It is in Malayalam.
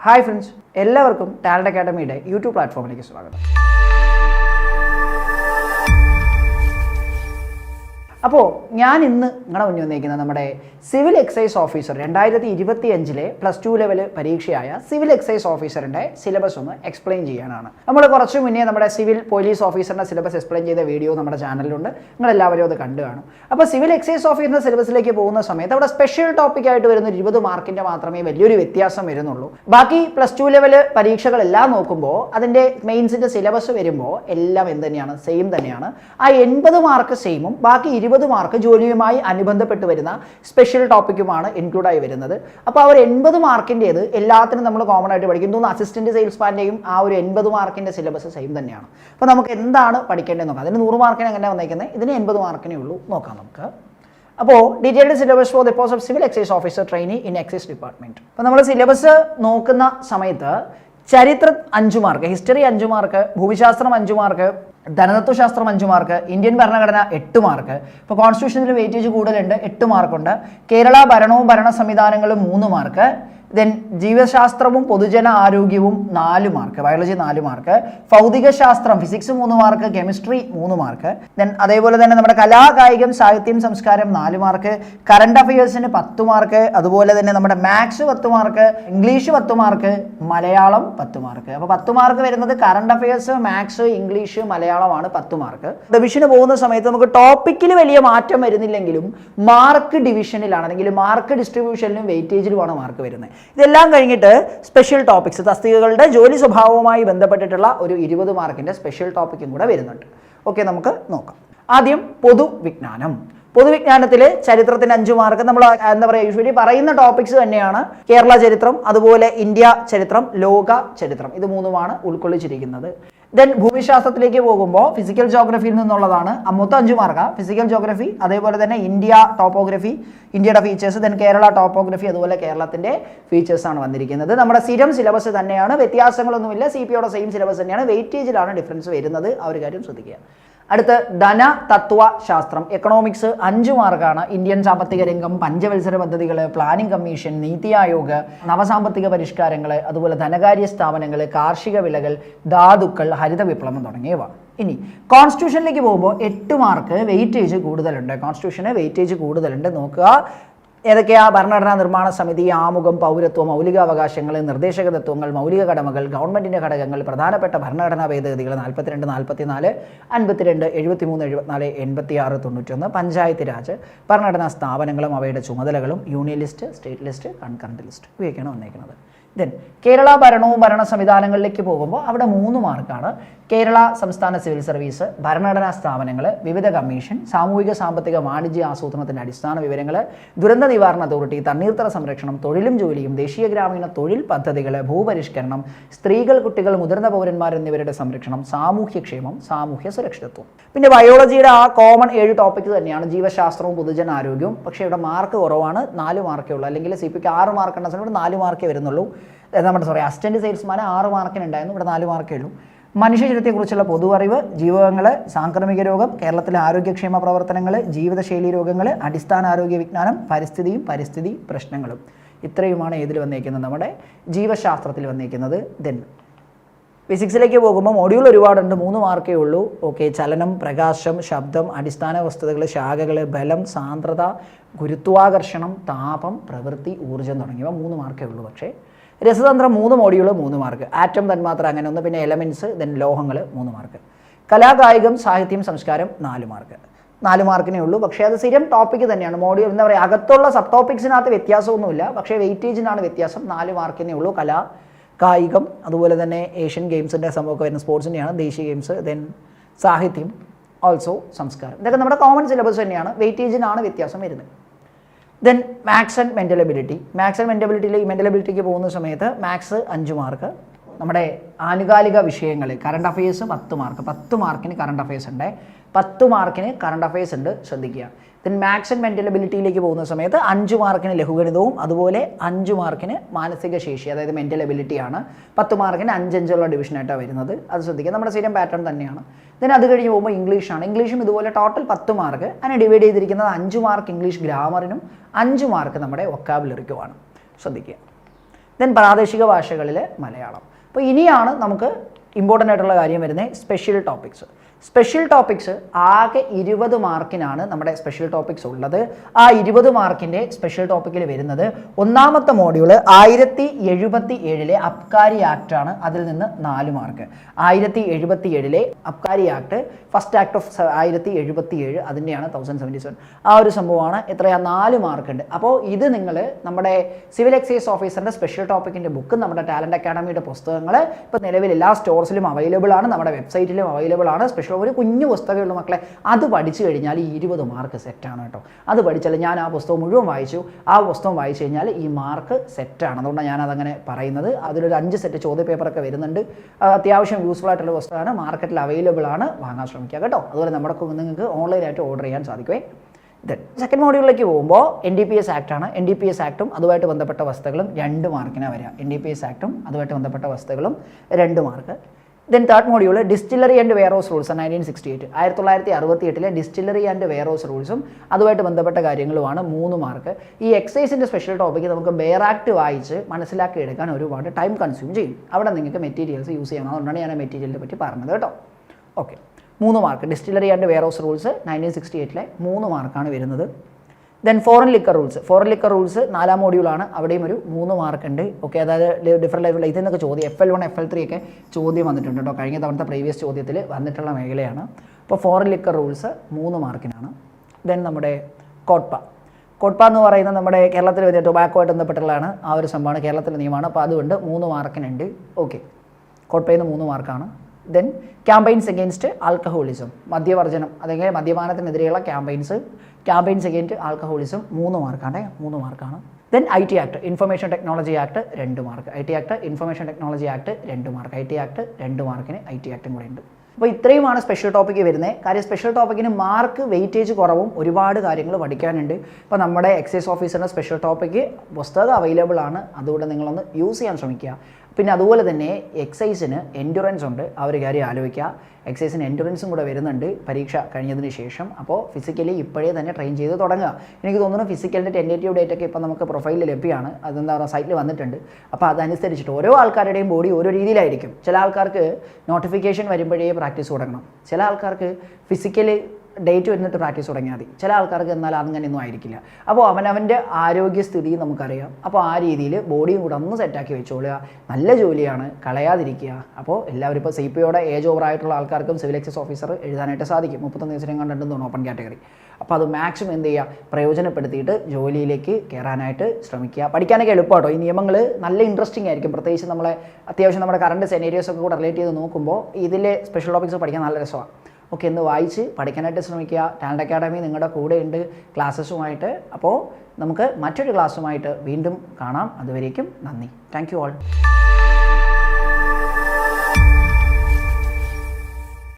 ഹായ് ഫ്രണ്ട്സ് എല്ലാവർക്കും ടാലന്റ് അക്കാഡമിയുടെ യൂട്യൂബ് പ്ലാറ്റ്ഫോമിലേക്ക് സ്വാഗതം. അപ്പോൾ ഞാൻ ഇന്ന് നിങ്ങളുടെ മുന്നിൽ വന്നിരിക്കുന്ന നമ്മുടെ സിവിൽ എക്സൈസ് ഓഫീസർ രണ്ടായിരത്തി ഇരുപത്തി അഞ്ചിലെ പ്ലസ് ടു ലെവൽ പരീക്ഷയായ സിവിൽ എക്സൈസ് ഓഫീസറിന്റെ സിലബസ് ഒന്ന് എക്സ്പ്ലെയിൻ ചെയ്യാനാണ്. നമ്മൾ കുറച്ച് മുന്നേ നമ്മുടെ സിവിൽ പോലീസ് ഓഫീസറിന്റെ സിലബസ് എക്സ്പ്ലെയിൻ ചെയ്ത വീഡിയോ നമ്മുടെ ചാനലിലുണ്ട് നിങ്ങൾ എല്ലാവരും അത് കണ്ടു കാണും. അപ്പോൾ സിവിൽ എക്സൈസ് ഓഫീസറിന്റെ സിലബസിലേക്ക് പോകുന്ന സമയത്ത് അവിടെ സ്പെഷ്യൽ ടോപ്പിക്കായിട്ട് വരുന്ന ഇരുപത് മാർക്കിന്റെ മാത്രമേ വലിയൊരു വ്യത്യാസം വരുന്നുള്ളൂ. ബാക്കി പ്ലസ് ടു ലെവൽ പരീക്ഷകളെല്ലാം നോക്കുമ്പോൾ അതിന്റെ മെയിൻസിന്റെ സിലബസ് വരുമ്പോൾ എല്ലാം എന്ത് തന്നെയാണ്? സെയിം തന്നെയാണ്. ആ എൺപത് മാർക്ക് സെയിമും ബാക്കി ഇരുപത് മാർക്ക് ജോലിയുമായി അനുബന്ധപ്പെട്ട് വരുന്ന സ്പെഷ്യൽ ടോപ്പിക്കുമാണ് ഇൻക്ലൂഡ് ആയി വരുന്നത്. അപ്പോൾ ഒരു എൺപത് മാർക്കിന്റേത് എല്ലാത്തിനും നമ്മൾ കോമൺ ആയിട്ട് പഠിക്കും. തോന്നുന്നു അസിസ്റ്റന്റ് സെയിൽസ്മാന്റെയും ആ ഒരു എൺപത് മാർക്കിന്റെ സിലബസ് സെയിം തന്നെയാണ്. അപ്പോൾ നമുക്ക് എന്താണ് പഠിക്കേണ്ടത് നോക്കാം. അതിന് നൂറ് മാർക്കിന് എങ്ങനെ വന്നേക്കുന്നത് ഇതിന് എൺപത് മാർക്കിനേ ഉള്ളൂ. നോക്കാം നമുക്ക്. അപ്പോൾ detailed syllabus for the post of civil excise officer trainee in excise department അപ്പോൾ നമ്മൾ സിലബസ് നോക്കുന്ന സമയത്ത് ചരിത്രം അഞ്ചു മാർക്ക് ഹിസ്റ്ററി അഞ്ചു മാർക്ക് ഭൂമിശാസ്ത്രം അഞ്ചു മാർക്ക് ധനതത്വശാസ്ത്രം അഞ്ച് മാർക്ക് ഇന്ത്യൻ ഭരണഘടന എട്ട് മാർക്ക്. ഇപ്പോൾ കോൺസ്റ്റിറ്റ്യൂഷനിൽ വെയിറ്റേജ് കൂടുതലുണ്ട് എട്ട് മാർക്കുണ്ട്. കേരള ഭരണവും ഭരണ സംവിധാനങ്ങളും മൂന്ന് മാർക്ക്. ദെൻ ജീവശാസ്ത്രവും പൊതുജന ആരോഗ്യവും നാല് മാർക്ക് ബയോളജി നാല് മാർക്ക് ഭൗതിക ശാസ്ത്രം ഫിസിക്സ് മൂന്ന് മാർക്ക് കെമിസ്ട്രി മൂന്ന് മാർക്ക് ദെൻ അതേപോലെ തന്നെ നമ്മുടെ കലാ കായികം സാഹിത്യം സംസ്കാരം നാല് മാർക്ക് കറണ്ട് അഫയേഴ്സിന് പത്ത് മാർക്ക് അതുപോലെ തന്നെ നമ്മുടെ മാത്സ് പത്ത് മാർക്ക് ഇംഗ്ലീഷ് പത്ത് മാർക്ക് മലയാളം പത്ത് മാർക്ക് അപ്പോൾ പത്ത് മാർക്ക് വരുന്നത് കറണ്ട് അഫയേഴ്സ് മാത്സ് ഇംഗ്ലീഷ് മലയാളമാണ് പത്ത് മാർക്ക് ഡിവിഷന് പോകുന്ന സമയത്ത് നമുക്ക് ടോപ്പിക്കിൽ വലിയ മാറ്റം വരുന്നില്ലെങ്കിലും മാർക്ക് ഡിവിഷനിലാണ് അല്ലെങ്കിൽ മാർക്ക് ഡിസ്ട്രിബ്യൂഷനിലും വെയിറ്റേജിലുമാണ് മാർക്ക് വരുന്നത്. ഇതെല്ലാം കഴിഞ്ഞിട്ട് സ്പെഷ്യൽ ടോപ്പിക്സ് തസ്തികകളുടെ ജോലി സ്വഭാവവുമായി ബന്ധപ്പെട്ടിട്ടുള്ള ഒരു ഇരുപത് മാർക്കിന്റെ സ്പെഷ്യൽ ടോപ്പിക്കും കൂടെ വരുന്നുണ്ട്. ഓക്കെ നമുക്ക് നോക്കാം. ആദ്യം പൊതുവിജ്ഞാനം. പൊതുവിജ്ഞാനത്തിൽ ചരിത്രത്തിന് അഞ്ച് മാർക്ക്. നമ്മൾ എന്താ പറയുക യൂഷ്വലി പറയുന്ന ടോപ്പിക്സ് തന്നെയാണ് കേരള ചരിത്രം അതുപോലെ ഇന്ത്യ ചരിത്രം ലോക ചരിത്രം. ഇത് മൂന്നുമാണ് ഉൾക്കൊള്ളിച്ചിരിക്കുന്നത്. ദെൻ ഭൂമിശാസ്ത്രത്തിലേക്ക് പോകുമ്പോൾ ഫിസിക്കൽ ജോഗ്രഫിയിൽ നിന്നുള്ളതാണ്. മൊത്തം അഞ്ച് മാർക്ക ഫിസിക്കൽ ജോഗ്രഫി അതേപോലെ തന്നെ ഇന്ത്യ ടോപ്പോഗ്രഫി ഇന്ത്യയുടെ ഫീച്ചേഴ്സ് ദെൻ കേരള ടോപ്പോഗ്രഫി അതുപോലെ കേരളത്തിന്റെ ആണ് വന്നിരിക്കുന്നത്. നമ്മുടെ സ്ഥിരം സിലബസ് തന്നെയാണ്. വ്യത്യാസങ്ങളൊന്നുമില്ല. സി പി യുടെ സെയിം സിലബസ് തന്നെയാണ്. വെയിറ്റേജിലാണ് ഡിഫറൻസ് വരുന്നത്. ആ ഒരു കാര്യം ശ്രദ്ധിക്കുക. അടുത്ത് ധന തത്വ ശാസ്ത്രം എക്കണോമിക്സ് അഞ്ച് മാർക്കാണ് ഇന്ത്യൻ സാമ്പത്തിക രംഗം പഞ്ചവത്സര പദ്ധതികൾ പ്ലാനിംഗ് കമ്മീഷൻ നീതി ആയോഗ് നവസാമ്പത്തിക പരിഷ്കാരങ്ങൾ അതുപോലെ ധനകാര്യ സ്ഥാപനങ്ങൾ കാർഷിക വിളകൾ ധാതുക്കൾ ഹരിത വിപ്ലവം തുടങ്ങിയവ. ഇനി കോൺസ്റ്റിറ്റ്യൂഷനിലേക്ക് പോകുമ്പോൾ എട്ട് മാർക്ക് വെയിറ്റേജ് കൂടുതലുണ്ട്. കോൺസ്റ്റിറ്റ്യൂഷന് വെയിറ്റേജ് കൂടുതലുണ്ട്. നോക്കുക. ഏതൊക്കെയാ ഭരണഘടനാ നിർമ്മാണ സമിതി ആമുഖം പൗരത്വം മൗലികാവകാശങ്ങൾ നിർദ്ദേശക തത്വങ്ങൾ മൗലിക കടമകൾ ഗവൺമെന്റിന്റെ ഘടകങ്ങൾ പ്രധാനപ്പെട്ട ഭരണഘടനാ ഭേദഗതികൾ നാൽപ്പത്തിരണ്ട് നാൽപ്പത്തിനാല് അൻപത്തിരണ്ട് എഴുപത്തിമൂന്ന് എഴുപത്തിനാല് എൺപത്തി ആറ് തൊണ്ണൂറ്റൊന്ന് പഞ്ചായത്ത് രാജ് ഭരണഘടനാ സ്ഥാപനങ്ങളും അവയുടെ ചുമതലകളും union list state list concurrent list ഇവയൊക്കെയാണ് വന്നേക്കുന്നത്. ദെൻ കേരള ഭരണവും ഭരണ സംവിധാനങ്ങളിലേക്ക് പോകുമ്പോൾ അവിടെ മൂന്ന് മാർക്കാണ്. കേരള സംസ്ഥാന സിവിൽ സർവീസ് ഭരണഘടനാ സ്ഥാപനങ്ങൾ വിവിധ കമ്മീഷൻ സാമൂഹിക സാമ്പത്തിക വാണിജ്യ ആസൂത്രണത്തിന്റെ അടിസ്ഥാന വിവരങ്ങൾ ദുരന്ത നിവാരണ അതോറിറ്റി തണ്ണീർത്തറ സംരക്ഷണം തൊഴിലും ജോലിയും ദേശീയ ഗ്രാമീണ തൊഴിൽ പദ്ധതികൾ ഭൂപരിഷ്കരണം സ്ത്രീകൾ കുട്ടികൾ മുതിർന്ന പൗരന്മാർ എന്നിവരുടെ സംരക്ഷണം സാമൂഹ്യക്ഷേമം സാമൂഹ്യ സുരക്ഷിതത്വം. പിന്നെ ബയോളജിയുടെ ആ കോമൺ ഏഴ് ടോപ്പിക് തന്നെയാണ് ജീവശാസ്ത്രവും പൊതുജനാരോഗ്യവും പക്ഷേ ഇവിടെ മാർക്ക് കുറവാണ്. നാല് മാർക്കേ ഉള്ളൂ. അല്ലെങ്കിൽ സി പിക്ക് ആറ് മാർക്ക് ഉണ്ടെങ്കിൽ നാല് മാർക്കേ വരുന്നുള്ളൂ. നമ്മുടെ സോറി അസിസ്റ്റന്റ് സെയിൽസ്മാൻ ആറ് മാർക്കിന് ഉണ്ടായിരുന്നു ഇവിടെ നാല് മാർക്കേ ഉള്ളൂ. മനുഷ്യചരിത്തെക്കുറിച്ചുള്ള പൊതു അറിവ് ജീവകങ്ങൾ സാംക്രമിക രോഗം കേരളത്തിലെ ആരോഗ്യക്ഷേമ പ്രവർത്തനങ്ങൾ ജീവിതശൈലി രോഗങ്ങൾ അടിസ്ഥാന ആരോഗ്യ വിജ്ഞാനം പരിസ്ഥിതിയും പരിസ്ഥിതി പ്രശ്നങ്ങളും. ഇത്രയുമാണ് ഏതിൽ വന്നേക്കുന്നത് നമ്മുടെ ജീവശാസ്ത്രത്തിൽ വന്നേക്കുന്നത്. ദെൻ ഫിസിക്സിലേക്ക് പോകുമ്പോൾ മൊഡ്യൂൾ ഒരുപാടുണ്ട്. മൂന്ന് മാർക്കേ ഉള്ളൂ. ഓക്കെ ചലനം പ്രകാശം ശബ്ദം അടിസ്ഥാന വസ്തുതകൾ ശാഖകൾ ബലം സാന്ദ്രത ഗുരുത്വാകർഷണം താപം പ്രവൃത്തി ഊർജം തുടങ്ങിയവ മൂന്ന് മാർക്കേ ഉള്ളൂ. പക്ഷേ രസതന്ത്രം മൂന്ന് മോഡ്യൂൾ മൂന്ന് മാർക്ക് ആറ്റം തന്മാത്ര അങ്ങനെ ഒന്ന് പിന്നെ എലമെന്റ്സ് ദെൻ ലോഹങ്ങൾ മൂന്ന് മാർക്ക് കലാകായികം സാഹിത്യം സംസ്കാരം നാല് മാർക്ക് നാല് മാർക്കിനേ ഉള്ളൂ. പക്ഷേ അത് സ്ഥിരം ടോപ്പിക്ക് തന്നെയാണ്. മോഡ്യൂൾ എന്താ പറയുക അകത്തുള്ള സബ് ടോപ്പിക്സിനകത്ത് വ്യത്യാസമൊന്നുമില്ല. പക്ഷേ വെയിറ്റേജിനാണ് വ്യത്യാസം. നാല് മാർക്കിനേ ഉള്ളൂ. കല കായികം അതുപോലെ തന്നെ ഏഷ്യൻ ഗെയിംസിന്റെ സംഭവമൊക്കെ വരുന്ന സ്പോർട്സിന്റെയാണ് ദേശീയ ഗെയിംസ് ദെൻ സാഹിത്യം ഓൾസോ സംസ്കാരം. ഇതൊക്കെ നമ്മുടെ കോമൺ സിലബസ് തന്നെയാണ്. വെയിറ്റേജിനാണ് വ്യത്യാസം വരുന്നത്. Then maths and mental ability maths and mental എബിലിറ്റിയിൽ mental എബിലിറ്റിക്ക് പോകുന്ന സമയത്ത് മാത്സ് അഞ്ച് മാർക്ക് നമ്മുടെ ആനുകാലിക വിഷയങ്ങൾ കറണ്ട് അഫയേഴ്സ് പത്ത് മാർക്ക് പത്ത് മാർക്കിന് കറണ്ട് അഫയേഴ്സ് ഉണ്ട്. പത്ത് മാർക്കിന് കറണ്ട് അഫയേഴ്സ് ഉണ്ട്. ശ്രദ്ധിക്കുക. ദെൻ മാത്സ് ആൻഡ് മെന്റൽ എബിലിറ്റിയിലേക്ക് പോകുന്ന സമയത്ത് അഞ്ച് മാർക്കിന് ലഘുഗണിതവും അതുപോലെ അഞ്ച് മാർക്കിന് മാനസിക ശേഷി അതായത് മെന്റൽ എബിലിറ്റിയാണ് പത്ത് മാർക്കിന് അഞ്ചഞ്ചുള്ള ഡിവിഷനായിട്ടാണ് വരുന്നത്. അത് ശ്രദ്ധിക്കുക. നമ്മുടെ സ്ഥിരം പാറ്റേൺ തന്നെയാണ്. ദെൻ അത് കഴിഞ്ഞ് പോകുമ്പോൾ ഇംഗ്ലീഷാണ് ഇംഗ്ലീഷും ഇതുപോലെ ടോട്ടൽ പത്ത് മാർക്ക്. അതിനെ ഡിവൈഡ് ചെയ്തിരിക്കുന്നത് അഞ്ച് മാർക്ക് ഇംഗ്ലീഷ് ഗ്രാമറിനും അഞ്ച് മാർക്ക് നമ്മുടെ ഒക്കാബിലറിക്കുമാണ് ശ്രദ്ധിക്കുക. ദെൻ പ്രാദേശിക ഭാഷകളിൽ മലയാളം. അപ്പോൾ ഇനിയാണ് നമുക്ക് ഇമ്പോർട്ടന്റ് ആയിട്ടുള്ള കാര്യം വരുന്നത് സ്പെഷ്യൽ ടോപ്പിക്സ് സ്പെഷ്യൽ ടോപ്പിക്സ് ആകെ ഇരുപത് മാർക്കിനാണ് നമ്മുടെ സ്പെഷ്യൽ ടോപ്പിക്സ് ഉള്ളത്. ആ ഇരുപത് മാർക്കിന്റെ സ്പെഷ്യൽ ടോപ്പിക്കിൽ വരുന്നത് ഒന്നാമത്തെ മോഡ്യൂൾ ആയിരത്തി എഴുപത്തി ഏഴിലെ അബ്കാരി ആക്ട് ആണ്. അതിൽ നിന്ന് നാല് മാർക്ക്. ആയിരത്തി എഴുപത്തി ഏഴിലെ Abkari act first act of ആയിരത്തി എഴുപത്തി ഏഴ് അതിന്റെയാണ് തൗസൻഡ് സെവന്റി സെവൻ ആ ഒരു സംഭവമാണ്. എത്രയാണ് നാല് മാർക്ക് ഉണ്ട് അപ്പോൾ ഇത് നിങ്ങൾ നമ്മുടെ സിവിൽ എക്സൈസ് ഓഫീസറിന്റെ സ്പെഷ്യൽ ടോപ്പിക്കിന്റെ ബുക്ക് നമ്മുടെ ടാലന്റ് അക്കാഡമിയുടെ പുസ്തകങ്ങൾ ഇപ്പോൾ നിലവിൽ എല്ലാ സ്റ്റോർസിലും അവൈലബിൾ ആണ്. നമ്മുടെ വെബ്സൈറ്റിലും അവൈലബിൾ ആണ്. സ്പെഷ്യൽ ഒരു കുഞ്ഞു പുസ്തകമേ പുസ്തകമുള്ള മക്കളെ. അത് പഠിച്ചു കഴിഞ്ഞാൽ ഈ ഇരുപത് മാർക്ക് സെറ്റാണ് കേട്ടോ. അത് പഠിച്ചാൽ ഞാൻ ആ പുസ്തകം മുഴുവൻ വായിച്ചു. ആ പുസ്തകം വായിച്ചു കഴിഞ്ഞാൽ ഈ മാർക്ക് സെറ്റാണ് അതുകൊണ്ടാണ് ഞാൻ അതങ്ങനെ പറയുന്നത്. അതിലൊരു അഞ്ച് സെറ്റ് ചോദ്യ പേപ്പറൊക്കെ വരുന്നുണ്ട്. അത് അത്യാവശ്യം യൂസ്ഫുൾ ആയിട്ടുള്ള പുസ്തകമാണ്. മാർക്കറ്റിൽ അവൈലബിൾ ആണ്. വാങ്ങാൻ ശ്രമിക്കുക കേട്ടോ. അതുപോലെ നമ്മുടെ നിങ്ങൾക്ക് ഓൺലൈനായിട്ട് ഓർഡർ ചെയ്യാൻ സാധിക്കുമേ ദെൻ സെക്കൻഡ് മോഡ്യൂളിലേക്ക് പോകുമ്പോൾ എൻ ഡി പി എസ് ആക്ടാണ് എൻ ഡി പി എസ് ആക്ടും അതുമായിട്ട് ബന്ധപ്പെട്ട വസ്തുക്കളും രണ്ട് മാർക്കിനാണ് വരിക എൻ ഡി പി എസ് ആക്ടും അതുമായിട്ട് ബന്ധപ്പെട്ട വസ്തുക്കളും രണ്ട് mark then third module distillery and warehouse rules nineteen sixty eight ആയിരത്തി തൊള്ളായിരത്തി അറുപത്തി എട്ടിലെ ഡിസ്റ്റിലറി ആൻഡ് വെയർഹൗസ് റൂൾസും അതുമായിട്ട് ബന്ധപ്പെട്ട കാര്യങ്ങളുമാണ് മൂന്ന് മാർക്ക് ഈ എക്സൈസിന്റെ സ്പെഷ്യൽ ടോപ്പിക്ക് നമുക്ക് ബെയർ ആക്ട് വായിച്ച് മനസ്സിലാക്കി എടുക്കാൻ ഒരുപാട് ടൈം കൺസ്യൂം ചെയ്യും. അവിടെ നിങ്ങൾക്ക് മെറ്റീരിയൽസ് യൂസ് ചെയ്യണം. അതുകൊണ്ടാണ് ഞാൻ മെറ്റീരിയലിനെ പറ്റി പറഞ്ഞത് കേട്ടോ. ഓക്കെ മൂന്ന് mark distillery and warehouse rules nineteen sixty എയ്റ്റിലെ മൂന്ന് മാർക്കാണ് വരുന്നത്. Then foreign liquor rules foreign liquor rules നാലാം മോഡ്യൂളാണ് അവിടെയും ഒരു മൂന്ന് മാർക്ക് ഉണ്ട്. ഓക്കെ അതായത് ഡിഫറെന്റ് ലെവലിൽ ഇതിനൊക്കെ ചോദ്യം F L one F L three ഒക്കെ ചോദ്യം വന്നിട്ടുണ്ട് കേട്ടോ. കഴിഞ്ഞ തവണത്തെ പ്രീവിയസ് ചോദ്യത്തിൽ വന്നിട്ടുള്ള മേഖലയാണ്. അപ്പോൾ ഫോറിൻ ലിക്കർ റൂൾസ് മൂന്ന് മാർക്കിനാണ് ദെൻ നമ്മുടെ കോട്ട്പ. കോട്ട്പ എന്ന് പറയുന്നത് നമ്മുടെ കേരളത്തിൽ വരുന്ന ടൊബാക്കോ ആയിട്ട് ബന്ധപ്പെട്ടുള്ളതാണ് ആ ഒരു സംഭവമാണ് കേരളത്തിലെ നിയമമാണ്. അപ്പോൾ അതുകൊണ്ട് മൂന്ന് മാർക്കിനുണ്ട് ഓക്കെ കോട്ട്പയിൽ നിന്ന് മൂന്ന് മാർക്കാണ് ദെൻ ക്യാമ്പയിൻസ് എഗെയിൻസ്റ്റ് ആൽക്കഹോളിസം മദ്യവർജനം അല്ലെങ്കിൽ മദ്യപാനത്തിനെതിരെയുള്ള ക്യാമ്പയിൻസ് ക്യാമ്പയിൻസ് അഗെയിൻസ്റ്റ് ആൽക്കഹോളിസം മൂന്ന് മാർക്കാണ് മൂന്ന് മാർക്കാണ്. Then I T act information technology act രണ്ട് mark. I T act information technology act രണ്ട് മാർക്ക്. ഐ ടി ആക്ട് രണ്ട് മാർക്കിന് ഐ ടി ആക്ടും കൂടെ ഉണ്ട്. അപ്പോൾ ഇത്രയുമാണ് സ്പെഷ്യൽ ടോപ്പിക്ക് വരുന്നത് കാര്യം സ്പെഷ്യൽ ടോപ്പിക്കിന് മാർക്ക് വെയിറ്റേജ് കുറവും ഒരുപാട് കാര്യങ്ങൾ പഠിക്കാനുണ്ട്. ഇപ്പോൾ നമ്മുടെ എക്സൈസ് ഓഫീസറിന്റെ സ്പെഷ്യൽ ടോപ്പിക്ക് പുസ്തകം അവൈലബിൾ ആണ്. അതുകൊണ്ട് നിങ്ങളൊന്ന് യൂസ് ചെയ്യാൻ ശ്രമിക്കുക. പിന്നെ അതുപോലെ തന്നെ എക്സൈസിന് എൻഡുറൻസ് ഉണ്ട്. ആ ഒരു കാര്യം ആലോചിക്കുക. എക്സൈസിന് എൻഡുറൻസും കൂടെ വരുന്നുണ്ട് പരീക്ഷ കഴിഞ്ഞതിന് ശേഷം. അപ്പോൾ ഫിസിക്കലി ഇപ്പോഴേ തന്നെ ട്രെയിൻ ചെയ്ത് തുടങ്ങുക. എനിക്ക് തോന്നുന്നു ഫിസിക്കലിന്റെ ടെന്റേറ്റീവ് ഡേറ്റ് ഒക്കെ ഇപ്പോൾ നമുക്ക് പ്രൊഫൈലിൽ ലഭ്യമാണ്. അതെന്താ പറയുക? സൈറ്റിൽ വന്നിട്ടുണ്ട്. അപ്പോൾ അതനുസരിച്ചിട്ട് ഓരോ ആൾക്കാരുടെയും ബോഡി ഓരോ രീതിയിലായിരിക്കും. ചില ആൾക്കാർക്ക് നോട്ടിഫിക്കേഷൻ വരുമ്പോഴേ പ്രാക്ടീസ് തുടങ്ങണം. ചില ആൾക്കാർക്ക് ഫിസിക്കലി ഡേറ്റ് വരുന്നിട്ട് പ്രാക്ടീസ് തുടങ്ങിയാൽ മതി. ചില ആൾക്കാർക്ക് എന്നാൽ അങ്ങനെയൊന്നും ആയിരിക്കില്ല. അപ്പോൾ അവനവന്റെ ആരോഗ്യസ്ഥിതി നമുക്കറിയാം. അപ്പോൾ ആ രീതിയിൽ ബോഡിയും കൂടെ ഒന്ന് സെറ്റാക്കി വെച്ചോളുക. നല്ല ജോലിയാണ്. കളയാതിരിക്കുക. അപ്പോൾ എല്ലാവരും ഇപ്പോൾ സി പി ഒയുടെ ഏജ് ഓവർ ആയിട്ടുള്ള ആൾക്കാർക്കും സിവിൽ എക്സസ് ഓഫീസർ എഴുതാനായിട്ട് സാധിക്കും. മുപ്പത്തൊന്ന് ദിവസം കണ്ടെന്ന് തോന്നുന്നു ഓപ്പൺ കാറ്റഗറി അപ്പോൾ അത് മാക്സിമം എന്ത് ചെയ്യുക? പ്രയോജനപ്പെടുത്തിയിട്ട് ജോലിയിലേക്ക് കയറാനായിട്ട് ശ്രമിക്കുക. പഠിക്കാനൊക്കെ എളുപ്പമാട്ടോ. ഈ നിയമങ്ങൾ നല്ല ഇൻട്രസ്റ്റിംഗ് ആയിരിക്കും. പ്രത്യേകിച്ച് നമ്മളെ അത്യാവശ്യം നമ്മുടെ കറണ്ട് സെനേരിയോസ് ഒക്കെ കൂടെ റിലേറ്റ് ചെയ്ത് നോക്കുമ്പോൾ ഇതിലെ സ്പെഷ്യൽ ടോപ്പിക്സ് പഠിക്കാൻ നല്ല രസമാണ്. ഓക്കെ ഒന്ന് വായിച്ച് പഠിക്കാനായിട്ട് ശ്രമിക്കുക. ടാലന്റ് അക്കാഡമി നിങ്ങളുടെ കൂടെയുണ്ട് ക്ലാസ്സസുമായിട്ട്. അപ്പോൾ നമുക്ക് മറ്റൊരു ക്ലാസ്സുമായിട്ട് വീണ്ടും കാണാം. അതുവരേക്കും നന്ദി. Thank you all